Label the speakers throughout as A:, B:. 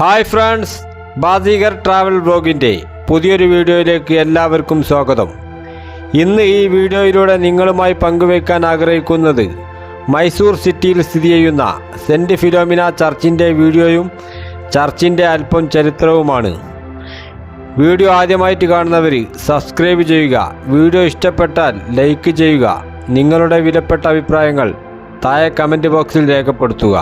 A: hi friends ബാസികർ travel ബ്ലോഗിൻ്റെ പുതിയൊരു വീഡിയോയിലേക്ക് എല്ലാവർക്കും സ്വാഗതം ഇന്ന് ഈ വീഡിയോയിലൂടെ നിങ്ങളുമായി പങ്കുവയ്ക്കാൻ ആഗ്രഹിക്കുന്നത് മൈസൂർ സിറ്റിയിൽ സ്ഥിതി ചെയ്യുന്ന സെൻറ്റ് ഫിലോമിന ചർച്ചിൻ്റെ വീഡിയോയും ചർച്ചിൻ്റെ അല്പം ചരിത്രവുമാണ് വീഡിയോ ആദ്യമായിട്ട് കാണുന്നവർ സബ്സ്ക്രൈബ് ചെയ്യുക വീഡിയോ ഇഷ്ടപ്പെട്ടാൽ ലൈക്ക് ചെയ്യുക നിങ്ങളുടെ വിലപ്പെട്ട അഭിപ്രായങ്ങൾ താഴെ കമൻറ്റ് ബോക്സിൽ രേഖപ്പെടുത്തുക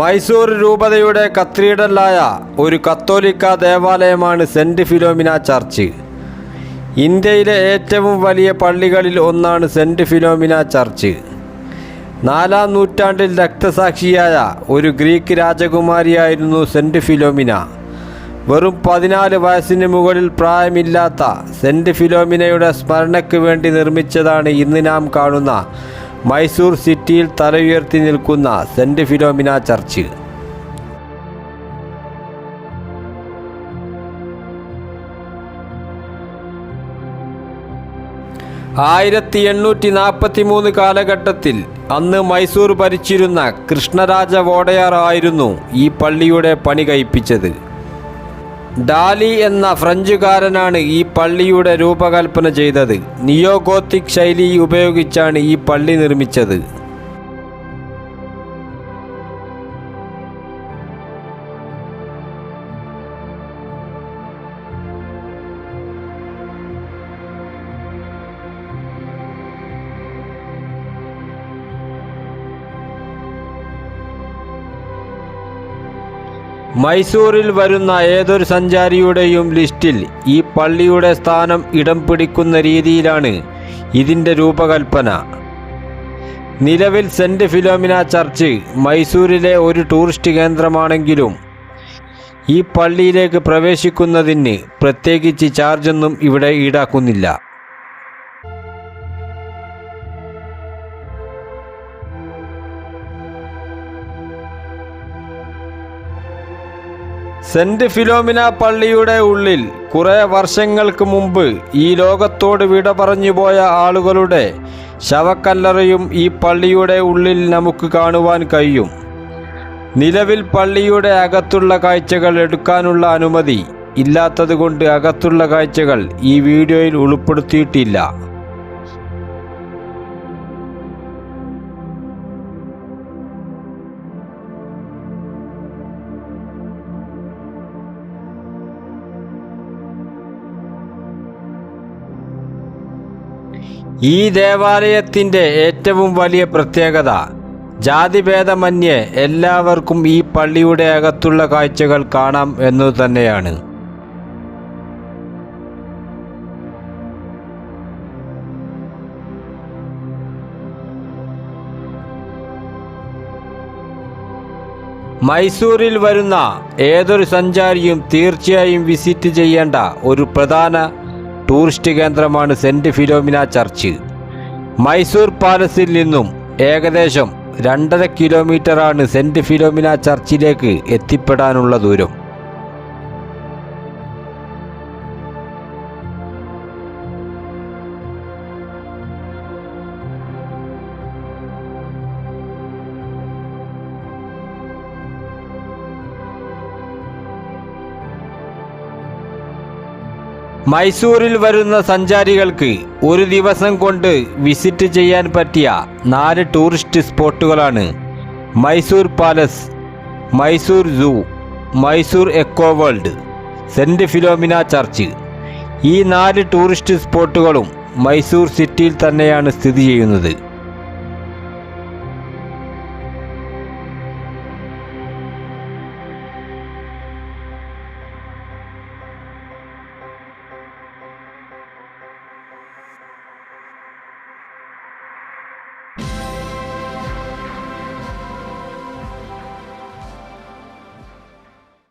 A: മൈസൂർ രൂപതയുടെ കത്രീഡലായ ഒരു കത്തോലിക്ക ദേവാലയമാണ് സെൻറ് ഫിലോമിന ചർച്ച് ഇന്ത്യയിലെ ഏറ്റവും വലിയ പള്ളികളിൽ ഒന്നാണ് സെൻറ് ഫിലോമിന ചർച്ച് നാലാം നൂറ്റാണ്ടിൽ രക്തസാക്ഷിയായ ഒരു ഗ്രീക്ക് രാജകുമാരിയായിരുന്നു സെൻറ് ഫിലോമിന വെറും പതിനാല് വയസ്സിന് മുകളിൽ പ്രായമില്ലാത്ത സെൻറ് ഫിലോമിനയുടെ സ്മരണയ്ക്ക് വേണ്ടി നിർമ്മിച്ചതാണ് ഇന്ന് നാം കാണുന്ന മൈസൂർ സിറ്റിയിൽ തലയുയർത്തി നിൽക്കുന്ന സെൻറ് ഫിലോമിന ചർച്ച് ആയിരത്തി എണ്ണൂറ്റി നാൽപ്പത്തി മൂന്ന് കാലഘട്ടത്തിൽ അന്ന് മൈസൂർ ഭരിച്ചിരുന്ന കൃഷ്ണരാജ വോടയാർ ആയിരുന്നു ഈ പള്ളിയുടെ പണി കഴിപ്പിച്ചത് ഡാലി എന്ന ഫ്രഞ്ചുകാരനാണ് ഈ പള്ളിയുടെ രൂപകൽപ്പന ചെയ്തത് നിയോഗോത്തിക് ശൈലി ഉപയോഗിച്ചാണ് ഈ പള്ളി നിർമ്മിച്ചത് മൈസൂരിൽ വരുന്ന ഏതൊരു സഞ്ചാരിയുടെയും ലിസ്റ്റിൽ ഈ പള്ളിയുടെ സ്ഥാനം ഇടം പിടിക്കുന്ന രീതിയിലാണ് ഇതിൻ്റെ രൂപകൽപ്പന നിലവിൽ സെൻറ്റ് ഫിലോമിന ചർച്ച് മൈസൂരിലെ ഒരു ടൂറിസ്റ്റ് കേന്ദ്രമാണെങ്കിലും ഈ പള്ളിയിലേക്ക് പ്രവേശിക്കുന്നതിന് പ്രത്യേകിച്ച് ചാർജൊന്നും ഇവിടെ ഈടാക്കുന്നില്ല സെന്റ് ഫിലോമിന പള്ളിയുടെ ഉള്ളിൽ കുറേ വർഷങ്ങൾക്ക് മുമ്പ് ഈ ലോകത്തോട് വിട പറഞ്ഞുപോയ ആളുകളുടെ ശവക്കല്ലറയും ഈ പള്ളിയുടെ ഉള്ളിൽ നമുക്ക് കാണുവാൻ കഴിയും നിലവിൽ പള്ളിയുടെ അകത്തുള്ള കാഴ്ചകൾ എടുക്കാനുള്ള അനുമതി ഇല്ലാത്തതുകൊണ്ട് അകത്തുള്ള കാഴ്ചകൾ ഈ വീഡിയോയിൽ ഉൾപ്പെടുത്തിയിട്ടില്ല ഈ ദേവാലയത്തിൻ്റെ ഏറ്റവും വലിയ പ്രത്യേകത ജാതിഭേദമന്യേ എല്ലാവർക്കും ഈ പള്ളിയുടെ അകത്തുള്ള കാഴ്ചകൾ കാണാം എന്നു തന്നെയാണ് മൈസൂരിൽ വരുന്ന ഏതൊരു സഞ്ചാരിയും തീർച്ചയായും വിസിറ്റ് ചെയ്യേണ്ട ഒരു പ്രധാന ടൂറിസ്റ്റ് കേന്ദ്രമാണ് സെൻറ് ഫിലോമിന ചർച്ച് മൈസൂർ പാലസിൽ നിന്നും ഏകദേശം രണ്ടര കിലോമീറ്ററാണ് സെൻറ് ഫിലോമിന ചർച്ചിലേക്ക് എത്തിപ്പെടാനുള്ള ദൂരം മൈസൂരിൽ വരുന്ന സഞ്ചാരികൾക്ക് ഒരു ദിവസം കൊണ്ട് വിസിറ്റ് ചെയ്യാൻ പറ്റിയ നാല് ടൂറിസ്റ്റ് സ്പോട്ടുകളാണ് Mysore palace Mysore zoo Mysore eco world saint Philomena church ഈ നാല് ടൂറിസ്റ്റ് സ്പോട്ടുകളും മൈസൂർ സിറ്റിയിൽ തന്നെയാണ് സ്ഥിതി ചെയ്യുന്നത്